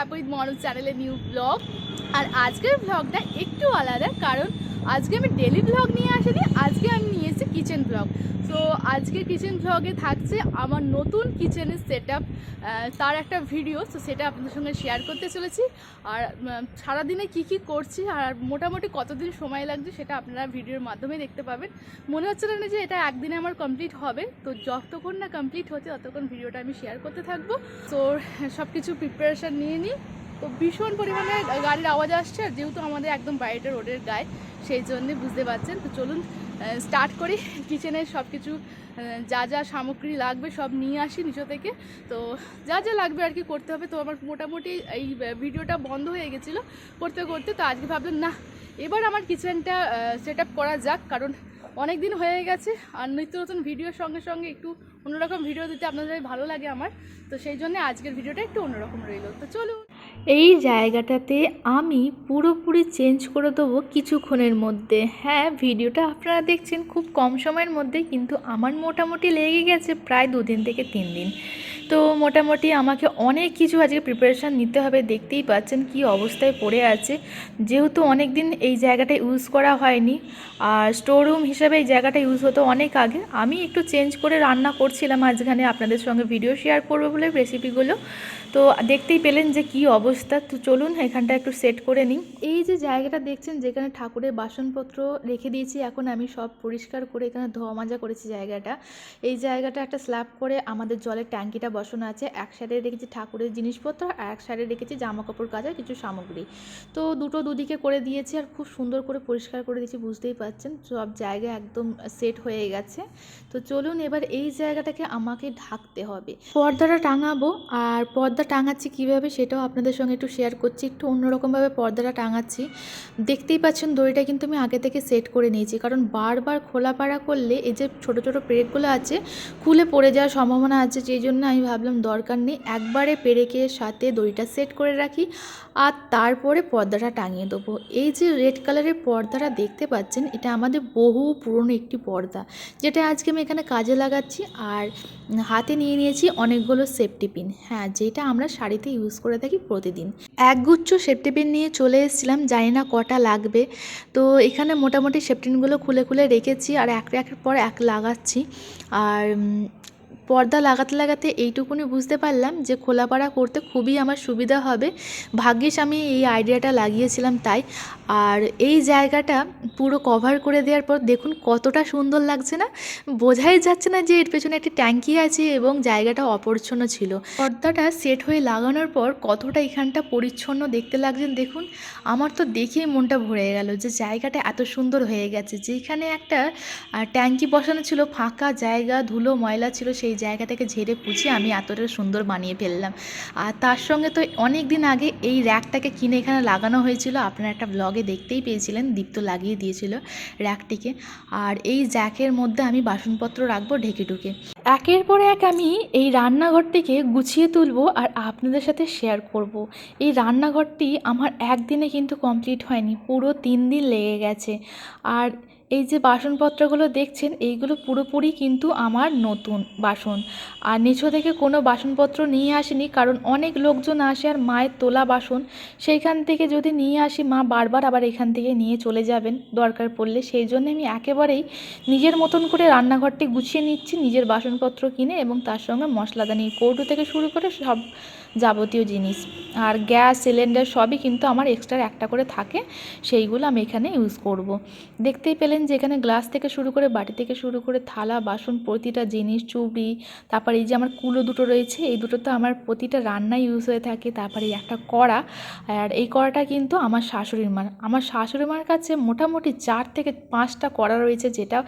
Happy with Manoj চ্যানেলের new blog. আর আজকের ব্লগটা একটু আলাদা কারণ আজকে আমি ডেলি ব্লগ নিয়ে আসিনি, আজকে আমি নিয়েছি কিচেন ব্লগ তো আজকে কিচেন ব্লগে থাকছে আমার নতুন কিচেনের সেট তার একটা ভিডিও তো সেটা আপনাদের সঙ্গে শেয়ার করতে চলেছি। আর সারাদিনে কি কি করছি, আর মোটামুটি কতদিন সময় লাগছে সেটা আপনারা ভিডিওর মাধ্যমে দেখতে পাবেন। মনে হচ্ছে না যে এটা একদিনে আমার কমপ্লিট হবে, তো যতক্ষণ না কমপ্লিট হচ্ছে, ততক্ষণ ভিডিওটা আমি শেয়ার করতে থাকব। তো সব কিছু প্রিপারেশান নিয়ে নিই। তো ভীষণ পরিমাণে গাড়ির আওয়াজ আসছে, আর যেহেতু আমাদের একদম বাইরেটা রোডের গায়ে সেই জন্যে বুঝতে পারছেন। তো চলুন স্টার্ট করি। কিচেনের সব কিছু যা যা সামগ্রী লাগবে সব নিয়ে আসি নিচে থেকে। তো যা যা লাগবে আর কি করতে হবে। তো আমার মোটামুটি এই ভিডিওটা বন্ধ হয়ে গেছিল করতে করতে। তো আজকে ভাবলাম, না, এবার আমার কিচেনটা সেট করা যাক। কারণ অনেক দিন হয়ে গেছে আর নিত্য নতুন ভিডিওর সঙ্গে সঙ্গে একটু অন্যরকম ভিডিও দিতে আপনাদের ভালো লাগে আমার। তো সেই জন্য আজকের ভিডিওটা একটু অন্যরকম রইল। তো চলুন এই জায়গাটাতে আমি পুরোপুরি চেঞ্জ করে দেবো কিছুক্ষণের মধ্যে। হ্যাঁ ভিডিওটা আপনারা দেখছেন খুব কম সময়ের মধ্যে, কিন্তু আমার মোটামুটি লেগে গেছে প্রায় দুদিন থেকে তিন দিন। তো মোটামুটি আমাকে অনেক কিছু আজকে প্রিপারেশান নিতে হবে, দেখতেই পাচ্ছেন কি অবস্থায় পড়ে আছে। যেহেতু অনেক দিন এই জায়গাটা ইউজ করা হয়নি, আর স্টোর রুম হিসাবে এই জায়গাটা ইউজ হতো অনেক আগে, আমি একটু চেঞ্জ করে রান্না করছিলাম মাঝখানে আপনাদের সঙ্গে ভিডিও শেয়ার করব বলে রেসিপিগুলো তো দেখতেই পেলেন যে কি অবস্থা। তো চলুন এখানটা একটু সেট করে নিই। এই যে জায়গাটা দেখছেন, যেখানে ঠাকুরের বাসনপত্র রেখে দিয়েছি, এখন আমি সব পরিষ্কার করে এখানে ধোয়া মাজা করেছি জায়গাটা। এই জায়গাটা একটা স্ল্যাব করে আমাদের জলের ট্যাঙ্কিটা বসানো আছে। এক সাইডে রেখেছি ঠাকুরের জিনিসপত্র, আর এক সাইডে রেখেছি জামা কাপড় কাচার কিছু সামগ্রী। তো দুটো দুদিকে করে দিয়েছি, আর খুব সুন্দর করে পরিষ্কার করে দিয়েছি, বুঝতেই পারছেন সব জায়গা একদম সেট হয়ে গেছে। তো চলুন এবার এই জায়গাটাকে আমাকে ঢাকতে হবে। পর্দাটা টাঙাবো, আর পর্দা টাঙাচ্ছি কীভাবে সেটাও আপনাদের সঙ্গে একটু শেয়ার করছি, একটু অন্যরকমভাবে পর্দাটা টাঙাচ্ছি। দেখতেই পাচ্ছেন দড়িটা কিন্তু আমি আগে থেকে সেট করে নিয়েছি, কারণ বারবার খোলা পাড়া করলে এই যে ছোট ছোট পেরেকগুলো আছে, খুলে পড়ে যাওয়ার সম্ভাবনা আছে, যেই জন্য আমি ভাবলাম দরকার নেই একবারে পেরেকের সাথে দড়িটা সেট করে রাখি আর তারপরে পর্দাটা টাঙিয়ে দেবো। এই যে রেড কালারের পর্দাটা দেখতে পাচ্ছেন, এটা আমাদের বহু পুরনো একটি পর্দা, যেটা আজকে আমি এখানে কাজে লাগাচ্ছি আর হাতে নিয়ে নিয়েছি অনেকগুলো সেফটি পিন হ্যাঁ যেটা আমরা শাড়িতে ইউজ করে থাকি প্রতিদিন। একগুচ্ছ সেফটি পিন নিয়ে চলে এসেছিলাম, জানি না কটা লাগবে। তো এখানে মোটামুটি সেফটিনগুলো খুলে খুলে রেখেছি আর এক একের পর এক লাগাচ্ছি। আর পর্দা লাগাতে লাগাতে এইটুকুনি বুঝতে পারলাম যে খোলাপাড়া করতে খুবই আমার সুবিধা হবে। ভাগ্যিস আমি এই আইডিয়াটা লাগিয়েছিলাম তাই। আর এই জায়গাটা পুরো কভার করে দেওয়ার পর দেখুন কতটা সুন্দর লাগছে না? বোঝাই যাচ্ছে না যে এর পেছনে একটি ট্যাঙ্কি আছে এবং জায়গাটা অপরিচ্ছন্ন ছিল। পর্দাটা সেট হয়ে লাগানোর পর কতটা এখানটা পরিচ্ছন্ন দেখতে লাগছেন দেখুন। আমার তো দেখেই মনটা ভরে গেল যে জায়গাটা এত সুন্দর হয়ে গেছে। যেখানে একটা ট্যাঙ্কি বসানো ছিল, ফাঁকা জায়গা, ধুলো, ময়লা ছিল সেই জায়গাটাকে ঝেড়ে পুছে আমি এতটা সুন্দর বানিয়ে ফেললাম। আর তার সঙ্গে তো অনেক দিন আগে এই র্যাকটাকে কিনে এখানে লাগানো হয়েছিল। আপনারা একটা ব্লগে দেখতেই পেয়েছিলেন, দীপ্ত লাগিয়ে দিয়েছিল র্যাকটিকে। আর এই জ্যাকের মধ্যে আমি বাসনপত্র রাখব ঢেকে ঢুকে। একের পর এক আমি এই রান্নাঘরটিকে গুছিয়ে তুলবো আর আপনাদের সাথে শেয়ার করব। এই রান্নাঘরটি আমার একদিনে কিন্তু কমপ্লিট হয়নি, পুরো তিন দিন লেগে গেছে। আর এই যে বাসনপত্রগুলো দেখছেন, এইগুলো পুরোপুরি কিন্তু আমার নতুন বাসন। আর নিচু থেকে কোনো বাসনপত্র নিয়ে আসিনি, কারণ অনেক লোকজন আসে আর মায়ের তোলা বাসন, সেইখান থেকে যদি নিয়ে আসি, মা বারবার আবার এখান থেকে নিয়ে চলে যাবেন, দরকার পড়লে। সেই জন্য আমি একেবারেই নিজের মতন করে রান্নাঘরটি গুছিয়ে নিচ্ছি, নিজের বাসনপত্র কিনে এবং তার সঙ্গে মশলাদানি, কৌটো থেকে শুরু করে সব যাবতীয় জিনিস আর গ্যাস, সিলিন্ডার সবই কিন্তু আমার এক্সট্রা একটা করে থাকে, সেইগুলো আমি এখানে ইউজ করব। দেখতেই পেলেন যে এখানে গ্লাস থেকে শুরু করে বাটি থেকে শুরু করে থালা, বাসন, প্রতিটা জিনিস চুবড়ি তারপরে এই যে আমার কুলো দুটো রয়েছে, এই দুটো তো আমার প্রতিটা রান্নায় ইউজ হয়ে থাকে, তারপরে একটা কড়া, আর এই কড়াটা কিন্তু আমার শাশুড়ির মার আমার শাশুড়ি মার কাছে মোটামুটি চার থেকে পাঁচটা কড়া রয়েছে যেটা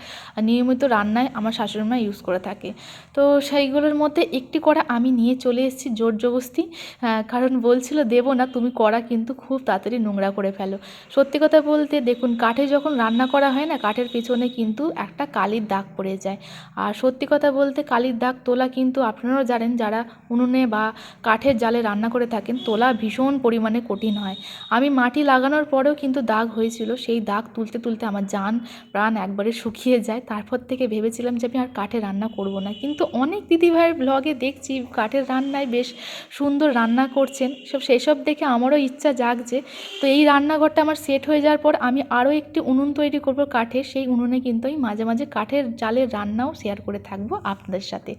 নিয়মিত রান্নায় আমার শাশুড়ি মা ইউজ করে থাকে তো সেইগুলোর মধ্যে একটি কড়া আমি নিয়ে চলে এসেছি জোর জবস্তি কারণ বলছিল, দেবো না, তুমি কড়া কিন্তু খুব তাড়াতাড়ি নোংরা করে ফেলো। সত্যি কথা বলতে, দেখুন, কাঠে যখন রান্না করা হয় না, কাঠের পেছনে কিন্তু একটা কালির দাগ পড়ে যায়। আর সত্যি কথা বলতে, কালির দাগ তোলা কিন্তু আপনারাও জানেন, যারা উনুনে বা কাঠের জালে রান্না করে থাকেন, তোলা ভীষণ পরিমাণে কঠিন হয়। আমি মাটি লাগানোর পরেও কিন্তু দাগ হয়েছিল, সেই দাগ তুলতে তুলতে আমার জান, প্রাণ একবারে শুকিয়ে যায়। তারপর থেকে ভেবেছিলাম যে আমি আর কাঠে রান্না করব না। কিন্তু অনেক দিদিভাইয়ের ব্লগে দেখছি, কাঠের রান্নায় বেশ সুন্দর রান্না করছেন, সব সেসব দেখে আমারও ইচ্ছা জাগছে। তো এই রান্নাঘরটা আমার সেট হয়ে যাওয়ার পর আমি আরও একটি উনুন তৈরি করব কাঠের সেই উনুনে কিন্তু আমি মাঝে মাঝে কাঠের জালের রান্নাও শেয়ার করে থাকব আপনাদের সাথে।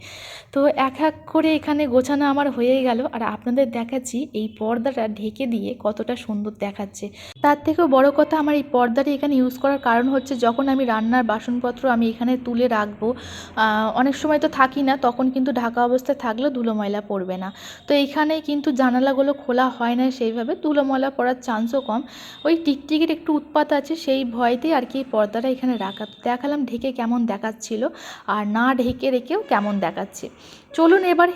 তো এক এক করে এখানে গোছানো আমার হয়েই গেল। আর আপনাদের দেখাচ্ছি এই পর্দাটা ঢেকে দিয়ে কতটা সুন্দর দেখাচ্ছে। তার থেকেও বড় কথা আমার এই পর্দাটি এখানে ইউজ করার কারণ হচ্ছে যখন আমি রান্নার বাসনপত্র আমি এখানে তুলে রাখব অনেক সময় তো থাকি না, তখন কিন্তু ঢাকা অবস্থায় থাকলেও ধুলো ময়লা পড়বে না। তো এইখানে কিন্তু জানালাগুলো খোলা হয় না সেইভাবে, তুলোমলা পড়ার চান্সও কম। ওই টিকটিকির একটু উৎপাত আছে, সেই ভয়তেই আর কি পর্দাটা এখানে রাখা দেখালাম ঢেকে কেমন দেখাচ্ছিল, আর না ঢেকে রেখেও কেমন দেখাচ্ছে। চলুন এবার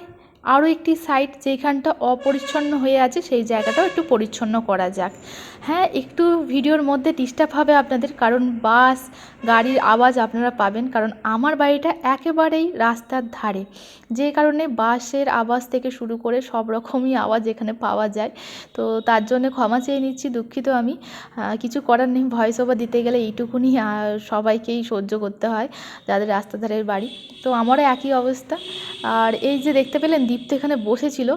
আরও একটি সাইড যেখানটা অপরিচ্ছন্ন হয়ে আছে, সেই জায়গাটাও একটু পরিচ্ছন্ন করা যাক। হ্যাঁ একটু ভিডিওর মধ্যে ডিস্টার্ব হবে আপনাদের, কারণ বাস গাড়ির আওয়াজ আপনারা পাবেন, কারণ আমার বাড়িটা একেবারেই রাস্তার ধারে। যে কারণে বাসের আওয়াজ থেকে শুরু করে সব রকমই আওয়াজ এখানে পাওয়া যায়। তো তার জন্য ক্ষমা চেয়ে নিচ্ছি, দুঃখিত আমি। কিছু করার নেই ভয়েস ওভার দিতে গেলে এইটুকুনি সবাইকেই সহ্য করতে হয়, যাদের রাস্তার ধারের বাড়ি। তো আমারও একই অবস্থা। আর এই যে দেখতে পেলেন দীপ্ত এখানে বসেছিল।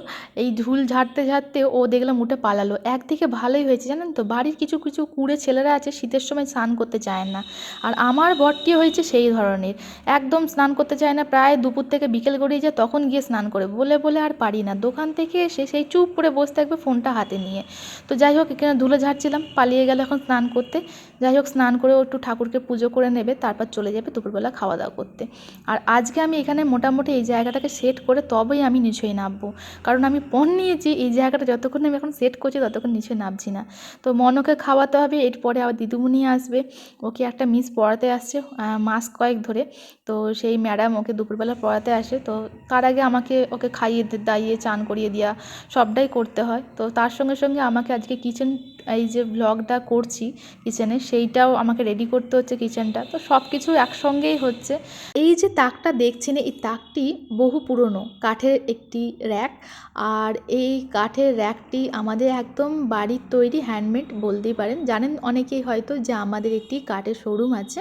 এই ঝুল ঝাড়তে ঝাড়তে ও দেখলাম উঠে পালালো। একদিকে ভালোই হয়েছে, জানেন তো? বাড়ির কিছু কিছু কুড়ে ছেলেরা আছে, শীতের সময় স্নান করতে চায় না। আর আমার বরটি হয়েছে সেই ধরনের। একদম স্নান করতে চায় না, প্রায় দুপুর থেকে বিকেল গড়িয়ে যায়, তখন গিয়ে স্নান করে। বলে বলে আর পারি না। দোকান থেকে এসে সেই চুপ করে বসে থাকবে ফোনটা হাতে নিয়ে। তো যাই হোক, এখানে ধুলো ঝাড়ছিলাম, পালিয়ে গেল এখন স্নান করতে। যাই হোক, স্নান করে একটু ঠাকুরকে পুজো করে নেবে, তারপর চলে যাবে দুপুরবেলা খাওয়া দাওয়া করতে। আর আজকে আমি এখানে মোটামুটি এই জায়গাটাকে সেট করে তবেই আমি নিচেই নামবো কারণ আমি পণ নিয়েছি, এই জায়গাটা যতক্ষণ আমি এখন সেট করছি ততক্ষণ নিচে নামছি না। তো মনকে খাওয়াতে হবে, এরপরে আবার দিদিমণি আসবে। ওকে একটা মিস পড়াতে আসছে মাস কয়েক ধরে। তো সেই ম্যাডাম ওকে দুপুরবেলা পড়াতে আসে। তো তার আগে আমাকে ওকে খাইয়ে দাইয়ে, চান করিয়ে দেওয়া সবটাই করতে হয়। তো তার সঙ্গে সঙ্গে আমাকে আজকে কিচেন এই যে ব্লগটা করছি কিচেনে সেইটাও আমাকে রেডি করতে হচ্ছে কিচেনটা তো সব কিছু একসঙ্গেই হচ্ছে। এই যে তাকটা দেখছেন, এই তাকটি বহু পুরনো, কাঠের একটি র্যাক আর এই কাঠের র্যাকটি আমাদের একদম বাড়ির তৈরি হ্যান্ডমেড বলতেই পারেন। জানেন অনেকেই হয়তো যে আমাদের একটি কাঠের শোরুম আছে,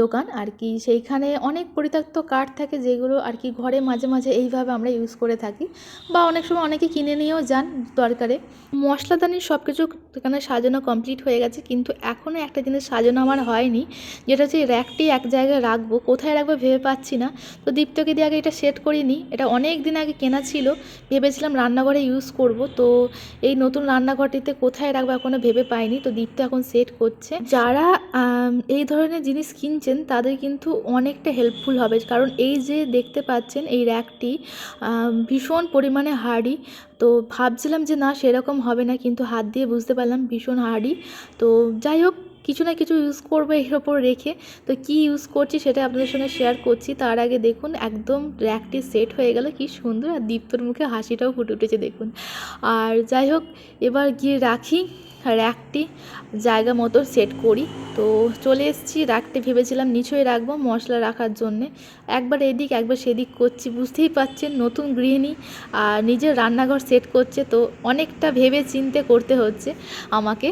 দোকান আর কি। সেইখানে অনেক পরিত্যক্ত কাঠ থাকে যেগুলো আর কি ঘরে মাঝে মাঝে এইভাবে আমরা ইউজ করে থাকি। বা অনেক সময় অনেকে কিনে নিয়েও যান দরকারে। মশলাদানির সব কিছু এখানে সাজানো কমপ্লিট হয়ে গেছে, কিন্তু এখনও একটা জিনিস সাজানো আমার হয়নি, যেটা হচ্ছে র্যাকটি এক জায়গায় রাখব, কোথায় রাখব ভেবে পাচ্ছি না। তো দীপ্তকে দিয়ে আগে এটা সেট করিনি, এটা অনেক দিন আগে কেনা ছিল, ভেবেছিলাম রান্নাঘরে ইউজ করব, তো এই নতুন রান্নাঘরটিতে কোথায় রাখব এখনও ভেবে পাইনি, তো দীপ্ত এখন সেট করছে। যারা এই ধরনের জিনিস কিনছেন, তাদের কিন্তু অনেকটা হেল্পফুল হবে, কারণ এই যে দেখতে পাচ্ছেন এই র্যাকটি ভীষণ পরিমাণে হার্ডি তো ভাবছিলাম যে না সেরকম হবে না, কিন্তু হাত দিয়ে বুঝতে পারলাম ভীষণ হার্ডি। তো যাই হোক, কিছু না কিছু ইউজ করব এর ওপর রেখে। তো কি ইউজ করছি সেটা আপনাদের সঙ্গে শেয়ার করছি। তার আগে দেখুন, একদম র্যাকটি সেট হয়ে গেল। কি সুন্দর, আর দীপ্তর মুখে হাসিটাও ফুটে উঠেছে, দেখুন। আর যাই হোক, এবার গিয়ে রাখি। র্যাকটি জায়গা মতো সেট করি। তো চলে এসেছি র্যাকটি ভেবেছিলাম নিচই রাখব মশলা রাখার জন্যে। একবার এদিক, একবার সেদিক করছি, বুঝতেই পারছেন নতুন গৃহিণী আর নিজের রান্নাঘর সেট করছে। তো অনেকটা ভেবে চিনতে করতে হচ্ছে আমাকে।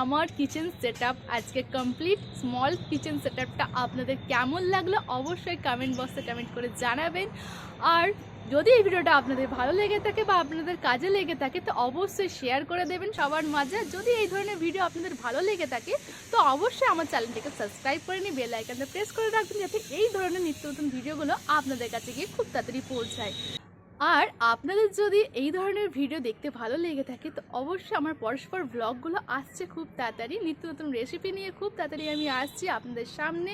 আমার কিচেন সেট আজকে কমপ্লিট। স্মল কিচেন সেট আপনাদের কেমন লাগল অবশ্যই কমেন্ট বক্সে কমেন্ট করে জানাবেন। আর যদি এই ভিডিওটা আপনাদের ভালো লেগে থাকে বা আপনাদের কাজে লেগে থাকে, তো অবশ্যই শেয়ার করে দেবেন সবার মাঝে। যদি এই ধরনের ভিডিও আপনাদের ভালো লেগে থাকে, তো অবশ্যই আমার চ্যানেলটিকে সাবস্ক্রাইব করে নিয়ে বেল আইকনটা প্রেস করে রাখবেন, যাতে এই ধরনের নিত্য নতুন ভিডিওগুলো আপনাদের কাছে গিয়ে খুব তাড়াতাড়ি পৌঁছায়। আর আপনাদের যদি এই ধরনের ভিডিও দেখতে ভালো লেগে থাকে, তো অবশ্যই আমার পরস্পর ব্লগগুলো আসছে খুব তাড়াতাড়ি। নিত্য নতুন রেসিপি নিয়ে খুব তাড়াতাড়ি আমি আসছি আপনাদের সামনে।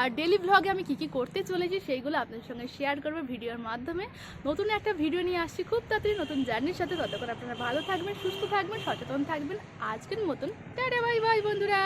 আর ডেলি ব্লগে আমি কী কী করতে চলেছি সেইগুলো আপনাদের সঙ্গে শেয়ার করব ভিডিওর মাধ্যমে। নতুন একটা ভিডিও নিয়ে আসছি খুব তাড়াতাড়ি, নতুন জার্নির সাথে। ততক্ষণ আপনারা ভালো থাকবেন, সুস্থ থাকবেন, সচেতন থাকবেন। আজকের মতন, টাটা বাই বাই বন্ধুরা।